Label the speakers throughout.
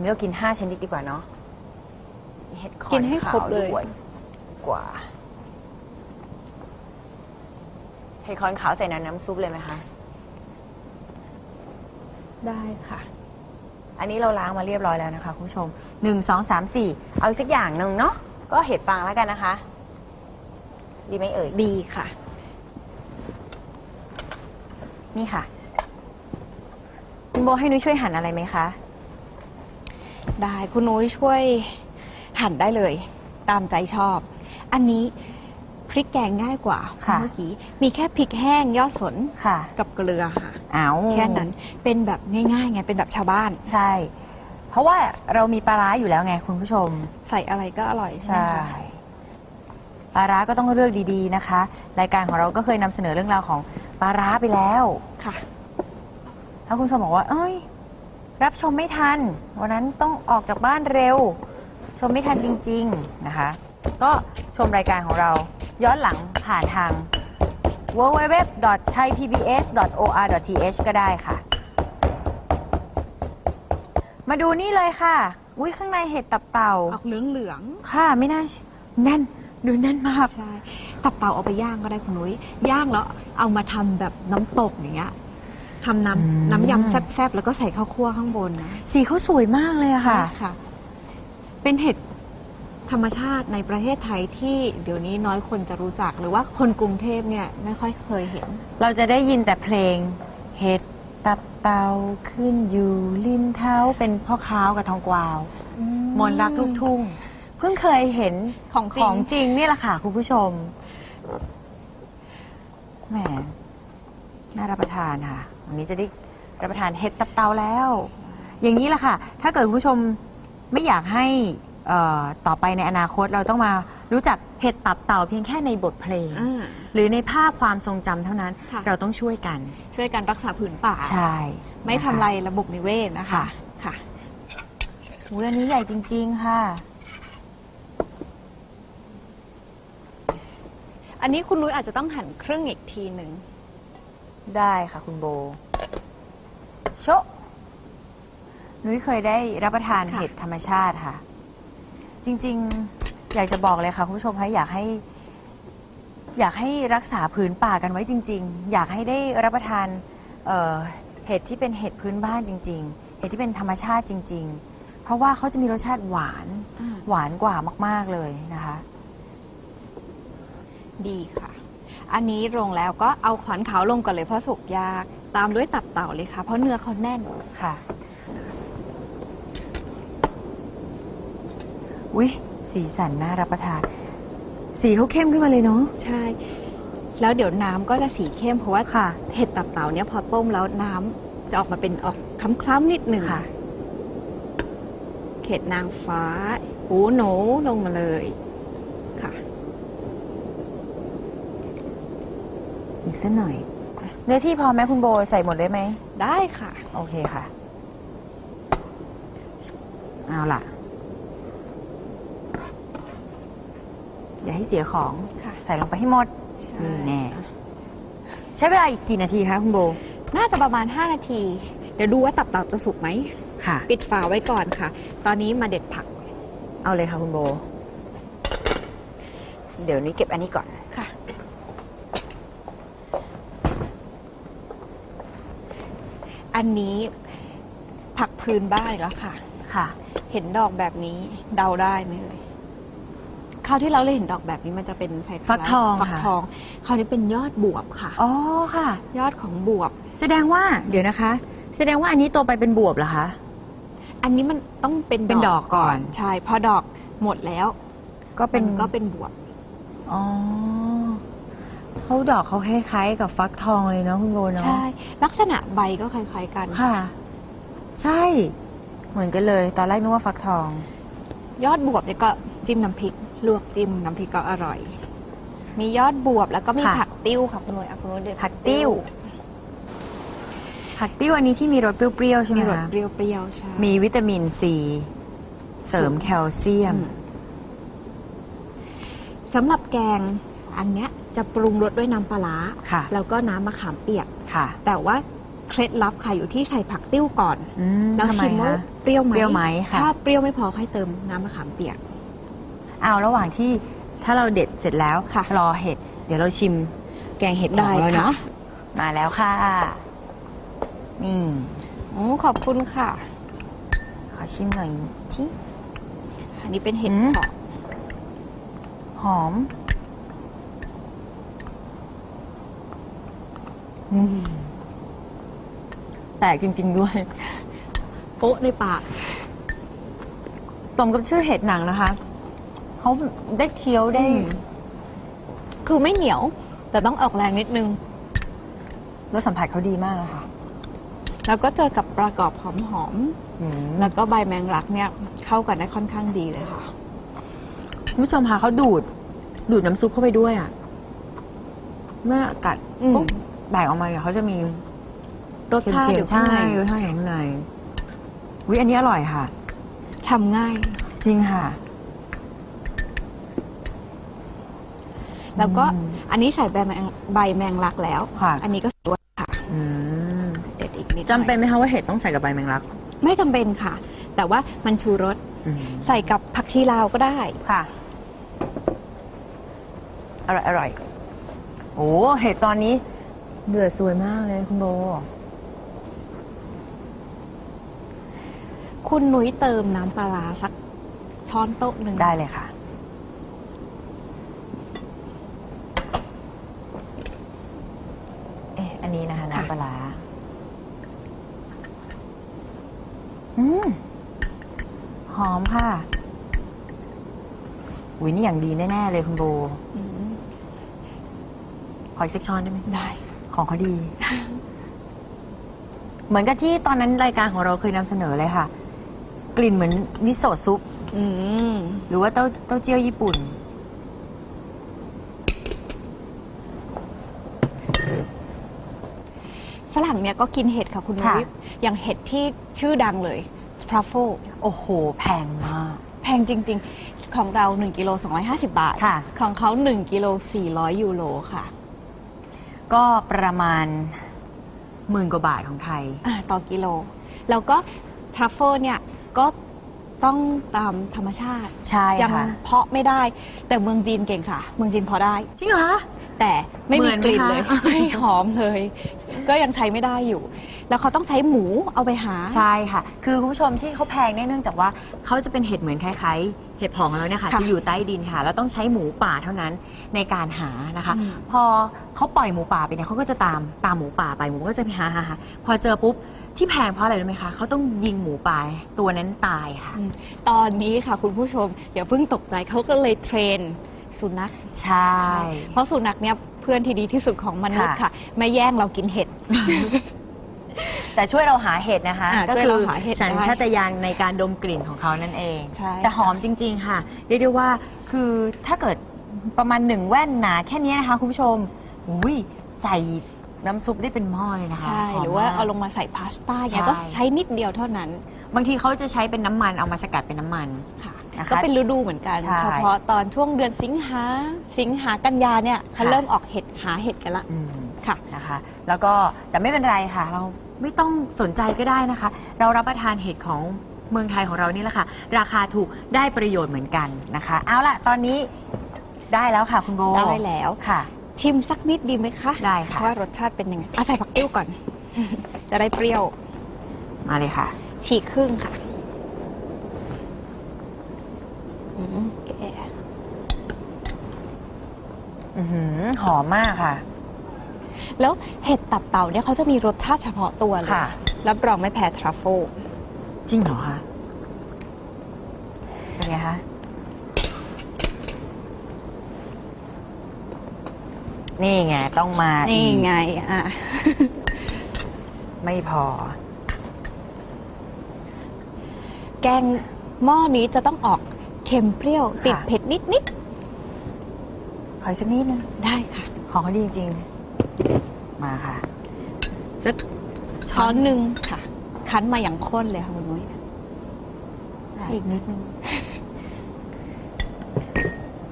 Speaker 1: นี้เรากินห้าชนิดดีกว่าเนาะเห็ดขอน
Speaker 2: กินให้ครบเลย
Speaker 1: ขาวด้วยกว่า เห็ดขอนขาวใส่ในน้ำซุปเลยไหมคะ
Speaker 2: ได้ค่ะ
Speaker 1: อันนี้เราล้างมาเรียบร้อยแล้วนะคะคุณผู้ชมหนึ่งสองสามสี่เอาอีกสักอย่างหนึ่งเนาะก็เห็ดฟางแล้วกันนะคะ ดีไหมเอ่ย
Speaker 2: ดีค่ะ
Speaker 1: นี่ค่ะ คุณโบให้นุ้ยช่วยหั่นอะไรไหมคะ
Speaker 2: ได้คุณนุ้ยช่วยหั่นได้เลย ตามใจชอบ อันนี้พริกแกงง่ายกว่า
Speaker 1: ค่ะ
Speaker 2: เมื่อกี้มีแค่พริกแห้งยอดสน
Speaker 1: ค่ะ
Speaker 2: กับเกลือค่ะ
Speaker 1: เอา
Speaker 2: แค่นั้นเป็นแบบง่ายๆไงเป็นแบบชาวบ้าน
Speaker 1: ใช่ เพราะว่าเรามีปลาร้าอยู่แล้วไงคุณผู้ชม
Speaker 2: ใส่อะไรก็อร่อยใช่ไหม
Speaker 1: ใช่
Speaker 2: คะ
Speaker 1: ปลาร้าก็ต้องเลือกดีๆนะคะ รายการของเราก็เคยนำเสนอเรื่องราวของปลาร้าไปแล้ว
Speaker 2: ค่ะ
Speaker 1: ถ้าคุณผู้ชมบอกว่า เอ้ย รับชมไม่ทัน วันนั้นต้องออกจากบ้านเร็ว ชมไม่ทันจริง ๆ นะคะ ก็ชมรายการของเราย้อนหลังผ่านทาง www.thaipbs.or.th ก็ได้ค่ะ มาดูนี่เลยค่ะ อุ้ยข้างในเห็ดตับเต่า
Speaker 2: ออกเหลือง
Speaker 1: ค่ะไม่น่าเชื่อแน่นดูแน่นมาก
Speaker 2: ๆใช่ตับเต่าเอาไปย่างก็ได้คุณนุ้ยย่างแล้วเอามาทำแบบน้ำตกอย่างเงี้ย ทำ
Speaker 1: อืม
Speaker 2: น้ำน้ำยำแซ่บๆ แล้วก็ใส่ข้าวคั่วข้างบนนะ
Speaker 1: สีเขาสวยมากเลยอะค่ะ
Speaker 2: ใช่ค่ะ เป็นเห็ดธรรมชาติในประเทศไทยที่เดี๋ยวนี้น้อยคนจะรู้จัก หรือว่าคนกรุงเทพเนี่ยไม่ค่อยเคยเห็น
Speaker 1: เราจะได้ยินแต่เพลงเห็ดตับเตาขึ้นอยู่ริมเท้าเป็นพ่อคร้าวกับทองกวาว มนต์รักลูกทุ่ง เพิ่งเคยเห็น
Speaker 2: ของจริ
Speaker 1: ข
Speaker 2: ง
Speaker 1: องจริงนี่แหละค่ะคุณผู้ชมแหมน่ารับประทานค่ะ วันนี้จะได้รับประทานเห็ดตับเตาแล้ว อย่างนี้แหละค่ะ ถ้าเกิดคุณผู้ชมไม่อยากให้เอ่อต่อไปในอนาคตเราต้องมารู้จักเห็ดตับเต่าเพียงแค่ในบทเพลง
Speaker 2: อ่า
Speaker 1: หรือในภาพความทรงจำเท่านั้น
Speaker 2: ค่ะ
Speaker 1: เราต้องช่วยกัน
Speaker 2: ช่วยกันรักษาผืนป่า
Speaker 1: ใช่
Speaker 2: ไม่
Speaker 1: นะคะ
Speaker 2: ทำลายระบบนิเวศนะคะ
Speaker 1: ค่ะ
Speaker 2: ค่ะ
Speaker 1: อุ๊ยอันนี้ใหญ่จริง ๆ ค่ะ
Speaker 2: อันนี้คุณนุ้ยอาจจะต้องหั่นครึ่งอีกทีหนึ่ง
Speaker 1: ได้ค่ะ คุณโบ โชะนุ้ยเคยได้รับประทานเห็ดธรรมชาติค่ะ จริงๆ อยากจะบอกเลยค่ะ คุณผู้ชมคะอยากให้ อยากให้รักษาผืนป่ากันไว้จริง ๆ อยากให้ได้รับประทานเอ่อเห็ดที่เป็นเห็ดพื้นบ้านจริง ๆ เห็ดที่เป็นธรรมชาติจริง ๆ เพราะว่าเขาจะมีรสชาติหวาน หวานกว่ามาก ๆเลยนะคะ
Speaker 2: ดีค่ะ อันนี้ลงแล้วก็เอาขอนขาวลงก่อนเลยเพราะสุกยาก ตามด้วยตับเต่าเลยค่ะ เพราะเนื้อเขาแน่น
Speaker 1: ค่ะ อุ้ยสีสันน่ารับประทาน สีเขาเข้มขึ้นมาเลยเนาะ
Speaker 2: ใช่ แล้วเดี๋ยวน้ำก็จะสีเข้มเพราะว่า
Speaker 1: ค่ะ
Speaker 2: เห็ดตับเต่าเนี่ยพอต้มแล้วน้ำจะออกมาเป็นออกคล้ำๆนิดหนึ่ง
Speaker 1: ค่ะ
Speaker 2: เห็ดนางฟ้าหูหนูลงมาเลยค่ะ
Speaker 1: อีกสักหน่อย เนื้อที่พอไหมคุณโบใส่หมดเลยไหม
Speaker 2: ได้ค่ะ
Speaker 1: โอเคค่ะ เอาล่ะ อย่าให้เสียของ
Speaker 2: ค่ะ
Speaker 1: ใส่ลงไปให้หมด
Speaker 2: ใช่
Speaker 1: นี่แน่ ใช้เวลาอีกกี่นาทีคะคุณโบ
Speaker 2: น่าจะประมาณ 5 นาที เดี๋ยวดูว่าตับเต่าจะสุกไหม
Speaker 1: ค่ะ
Speaker 2: ปิดฝาไว้ก่อนค่ะ ตอนนี้มาเด็ดผัก
Speaker 1: เอาเลยค่ะคุณโบ เดี๋ยวนี้เก็บอันนี้ก่อน
Speaker 2: ค่ะ อันนี้ผักพื้นบ้านอีกแล้วค่ะ
Speaker 1: ค่ะ
Speaker 2: เห็นดอกแบบนี้เดาได้ไหมเลยคราวที่เราเลยเห็นดอกแบบนี้มันจะเป็นคล้ายๆ
Speaker 1: ฟักทอง
Speaker 2: ฟัก
Speaker 1: ค่ะ
Speaker 2: ทองคราวนี้เป็นยอดบวบค่ะ
Speaker 1: อ๋อค่ะ
Speaker 2: ยอดของบวบ
Speaker 1: แสดงว่าเดี๋ยวนะคะ แสดงว่าอันนี้โตไปเป็นบวบเหรอคะ
Speaker 2: อันนี้มันต้องเป็น
Speaker 1: เป็นดอกก่อน
Speaker 2: ใช่พอดอกหมดแล้ว
Speaker 1: ก็เป็น
Speaker 2: มันก็เป็นบวบ
Speaker 1: อ๋อ เขาดอกเขาคล้ายๆกับฟักทองเลยเนาะคุณโบเนาะ
Speaker 2: ใช่ ลักษณะใบก็คล้ายๆกัน
Speaker 1: ค่ะ ใช่ เหมือนกันเลย ตอนแรกนึกว่าฟักทอง
Speaker 2: ยอดบวบเนี่ยก็จิ้มน้ำพริก ลวกจิ้มน้ำพริกก็อร่อย มียอดบวบแล้วก็มี
Speaker 1: ค่ะ
Speaker 2: ผักติ้วค่ะคุณนุ้ยอะคุณนุ้ยเด็ด
Speaker 1: ผักติ้ว ผักติ้วอันนี้ที่มีรสเปรี้ยวๆใช่ไหม
Speaker 2: มีรส
Speaker 1: คะ
Speaker 2: เปรี้ยวๆใช่
Speaker 1: มีวิตามินซีเสริมแคลเซียม
Speaker 2: อืมสำหรับแกงอันเนี้ย จะปรุงรสด้วยน้ำปลาร้า
Speaker 1: ค่ะ
Speaker 2: แล้วก็น้ำมะขามเปียก
Speaker 1: ค่ะ
Speaker 2: แต่ว่าเคล็ดลับค่ะอยู่ที่ใส่ผักติ้วก่อน
Speaker 1: อืม
Speaker 2: แล้ว
Speaker 1: ทำไม
Speaker 2: ชิมว่า
Speaker 1: คะ
Speaker 2: เปรี้ยวไหม
Speaker 1: เปรี้ยวไหมค่ะ
Speaker 2: ถ้าเปรี้ยวไม่พอค่อยเติมน้ำมะขามเปียก
Speaker 1: เอาระหว่างที่ถ้าเราเด็ดเสร็จแล้ว
Speaker 2: ค่ะ
Speaker 1: รอเห็ดเดี๋ยวเราชิมแกงเห็ด
Speaker 2: ได้
Speaker 1: ของเรา
Speaker 2: ค่ะ
Speaker 1: เนาะมาแล้วค่ะ นี่
Speaker 2: โอ้ขอบคุณค่ะ
Speaker 1: ขอชิมหน่อยชิ
Speaker 2: อันนี้เป็นเห็ด
Speaker 1: อืม
Speaker 2: เผาะ
Speaker 1: หอมอืม แปลกจริง ๆ ด้วย
Speaker 2: โป๊ะในปาก
Speaker 1: สมกับชื่อเห็ดหนังนะคะ เขาได้เคี้ยวได้
Speaker 2: อืมคือไม่เหนียว แต่ต้องออกแรงนิดนึง
Speaker 1: รสสัมผัสเขาดีมากเลยค่ะ
Speaker 2: แล้วก็เจอกับประกอบหอม
Speaker 1: อืม
Speaker 2: ๆแล้วก็ใบแมงลักเนี่ย เข้ากันได้ค่อนข้างดีเลยค่ะ
Speaker 1: คุณผู้ชมคะเขาดูด ดูดน้ำซุปเข้าไปด้วยอะเมื่อกัด
Speaker 2: อืม
Speaker 1: ปุ๊บ แตกออกมาเนี่ยเขาจะมี
Speaker 2: รสชาติอยู่
Speaker 1: เค็มๆ
Speaker 2: ข้างใน
Speaker 1: ใช่รสชาติอยู่ข้างในวิอันนี้อร่อยค่ะ
Speaker 2: ทำง่าย
Speaker 1: จริงค่ะ
Speaker 2: แล้วก็
Speaker 1: อืม
Speaker 2: อันนี้ใส่ใบแมงใบแมงลักแล้ว
Speaker 1: ค่ะ
Speaker 2: อันนี้ก็สวยค่ะ
Speaker 1: อืม
Speaker 2: เด็ดอีกนิดห
Speaker 1: จำ
Speaker 2: น่อย
Speaker 1: เป็นไหมคะว่าเห็ดต้องใส่กับใบแมงลัก
Speaker 2: ไม่จำเป็นค่ะ แต่ว่ามันชูรส
Speaker 1: อืม
Speaker 2: ใส่กับผักชีลาวก็ได้
Speaker 1: ค่ะ อร่อยอร่อยโอ้เห็ดตอนนี้ เดือดสวยมากเลยคุณโบ
Speaker 2: คุณนุ้ยเติมน้ำปลาร้าสักช้อนโต๊ะหนึ่ง
Speaker 1: ได้เลยค่ะ เอ๊ะอันนี้นะคะน้ำปลาร้าอืมหอมค่ะ อุ้ยนี่อย่างดีแน่ ๆ เลยคุณโบ
Speaker 2: อืม
Speaker 1: ขออีกสักช้อนได้ไหม
Speaker 2: ได้
Speaker 1: ของเขาดี เหมือนกับที่ตอนนั้นรายการของเราเคยนำเสนอเลยค่ะ กลิ่นเหมือนมิโซะซุป
Speaker 2: อืม
Speaker 1: หรือว่าเต้าเต้าเจี้ยวญี่ปุ่น
Speaker 2: ฝรั่งเนี่ยก็กินเห็ดค่ะคุณนุ้ย
Speaker 1: ค่ะ
Speaker 2: อย่างเห็ดที่ชื่อดังเลย truffle
Speaker 1: โอ้โห แพงมาก
Speaker 2: แพงจริง ๆ ของเรา 1กิโล250 บาท
Speaker 1: ค่ะ
Speaker 2: ของเขา 1กิโล400 ยูโรค่ะ
Speaker 1: ก็ประมาณหมื่นกว่าบาทของไทย
Speaker 2: อ่าต่อกิโล แล้วก็ทรัฟเฟิลเนี่ยก็ต้องตามธรรมชาติ
Speaker 1: ใช่
Speaker 2: ยัง
Speaker 1: ค่ะ
Speaker 2: เพาะไม่ได้ แต่เมืองจีนเก่งค่ะ เมืองจีนเพาะได้
Speaker 1: จริงเหรอคะ
Speaker 2: แต่ไม่
Speaker 1: เหมื
Speaker 2: มี
Speaker 1: อนไหม
Speaker 2: กลิ่นเลย
Speaker 1: คะ
Speaker 2: ไม่หอมเลย ก็ยังใช้ไม่ได้อยู่ แล้วเขาต้องใช้หมูเอาไปหา
Speaker 1: ใช่ค่ะ คือคุณผู้ชมที่เขาแพงเนี่ยเนื่องจากว่าเขาจะเป็นเห็ดเหมือนคล้ายๆเห็ดผองแล้วเนี่ยค่ะ
Speaker 2: ค่ะ
Speaker 1: จะอยู่ใต้ดินค่ะแล้วต้องใช้หมูป่าเท่านั้นในการหานะคะ
Speaker 2: อืม
Speaker 1: พอเขาปล่อยหมูป่าไปเนี่ยเขาก็จะตามตามหมูป่าไปหมูก็จะไปหาหาหาพอเจอปุ๊บที่แพงเพราะอะไรรู้ไหมคะเขาต้องยิงหมูป่าตัวนั้นตายค่ะ
Speaker 2: อืมตอนนี้ค่ะคุณผู้ชมอย่าเพิ่งตกใจเขาก็เลยเทรนสุนัข
Speaker 1: ใช่
Speaker 2: เพราะสุนัขเนี่ยเพื่อนที่ดีที่สุดของมนุษย์
Speaker 1: ค่ะ
Speaker 2: ค่ะ ไม่แย่งเรากินเห็ด
Speaker 1: แต่ช่วยเราหาเห็ดนะคะ
Speaker 2: อ่า
Speaker 1: ก็
Speaker 2: ช่วย
Speaker 1: คื
Speaker 2: เราหาเห็ด
Speaker 1: สัญ
Speaker 2: ได้
Speaker 1: ชาตญาณในการดมกลิ่นของเขานั่นเอง
Speaker 2: ใช่
Speaker 1: แต่หอมจริง ๆ ค่ะเรียกได้ว่าคือถ้าเกิดประมาณหนึ่งแว่นหนาแค่นี้นะคะ คุณผู้ชมอุ้ยใส่น้ำซุปได้เป็นหม้อเลยนะคะ
Speaker 2: ใช่
Speaker 1: ม
Speaker 2: หรือว่า
Speaker 1: มก
Speaker 2: เอาลงมาใส่พาสต้าเนี่ย
Speaker 1: ใช่
Speaker 2: ก็ใช้นิดเดียวเท่านั้น
Speaker 1: บางทีเขาจะใช้เป็นน้ำมันเอามาสกัดเป็นน้ำมัน
Speaker 2: ค่ะ
Speaker 1: นะคะ
Speaker 2: ก็เป็นฤดูเหมือนกัน
Speaker 1: ใช่
Speaker 2: เฉพาะตอนช่วงเดือนสิงหาสิงหากันยาเนี่ยเขา
Speaker 1: ค่ะ
Speaker 2: เริ่มออกเห็ดหาเห็ดกันละ
Speaker 1: อืม
Speaker 2: ค่ะ
Speaker 1: นะคะ แล้วก็แต่ไม่เป็นไรค่ะ เรา ไม่ต้องสนใจก็ได้นะคะ เรารับประทานเห็ดของเมืองไทยของเรานี่แหละค่ะ ราคาถูกได้ประโยชน์เหมือนกันนะคะ เอาล่ะ ตอนนี้ได้แล้วค่ะคุณโบ
Speaker 2: ได้แล้ว
Speaker 1: ค่ะ
Speaker 2: ชิมสักนิดดีไหมคะ
Speaker 1: ได้ค่ะ
Speaker 2: ว่ารสชาติเป็นยังไงเอาใส่ผักติ้วก่อน จะได้เปรี้ยว
Speaker 1: มาเลยค่ะ
Speaker 2: ฉีกครึ่งค่ะอืมแก
Speaker 1: อือหือหอมมากค่ะ
Speaker 2: แล้วเห็ดตับเต่าเนี่ยเขาจะมีรสชาติเฉพาะตัวเลย
Speaker 1: ค่ะ
Speaker 2: รับรองไม่แพ้ทรัฟเฟิล
Speaker 1: จริงเหรอคะเป็นไงคะนี่ไงต้องมา
Speaker 2: นี่
Speaker 1: อีก
Speaker 2: ไงอะ
Speaker 1: ไม่พอ
Speaker 2: แกงหม้อนี้จะต้องออกเค็มเปรี้ยว
Speaker 1: ค่ะ
Speaker 2: ติดเผ็ดนิดนิด
Speaker 1: ขออีกสักนิดนึง
Speaker 2: ๆ ได้ค่ะ
Speaker 1: ของเขาดีจริงๆ มาค่ะสัก
Speaker 2: ช้อนหนึ่งค่ะ คั้นมาอย่างข้นเลยค่ะคุณนุ้ย
Speaker 1: อีกนิดนึง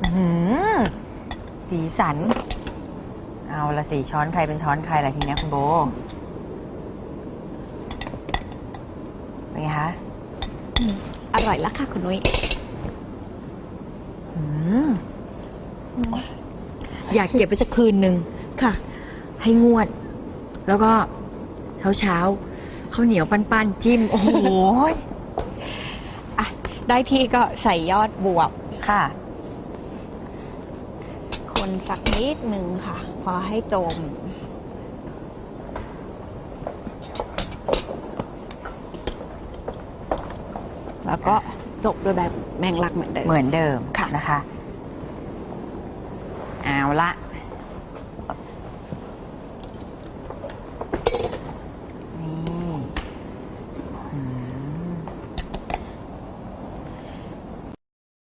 Speaker 1: อื้อหือสีสัน เอาละสีช้อนใครเป็นช้อนใครล่ะทีเนี้ยคุณโบไงคะ
Speaker 2: อร่อยแล้วค่ะคุณนุ้ย
Speaker 1: อืมอยากเก็บไปสักคืนหนึ่ง
Speaker 2: ค่ะ
Speaker 1: ให้งวด แล้วก็เช้าเช้าๆข้าวเหนียวปั้นๆจิ้ม โอ้โห
Speaker 2: อะได้ที่ก็ใส่ยอดบวบ
Speaker 1: ค่ะ
Speaker 2: คนสักนิดหนึ่งค่ะ พอให้จม แล้วก็จบด้วยแบบแมงลักเหมือนเดิม
Speaker 1: เหมือนเดิม
Speaker 2: ค่ะ
Speaker 1: นะคะ เอาละ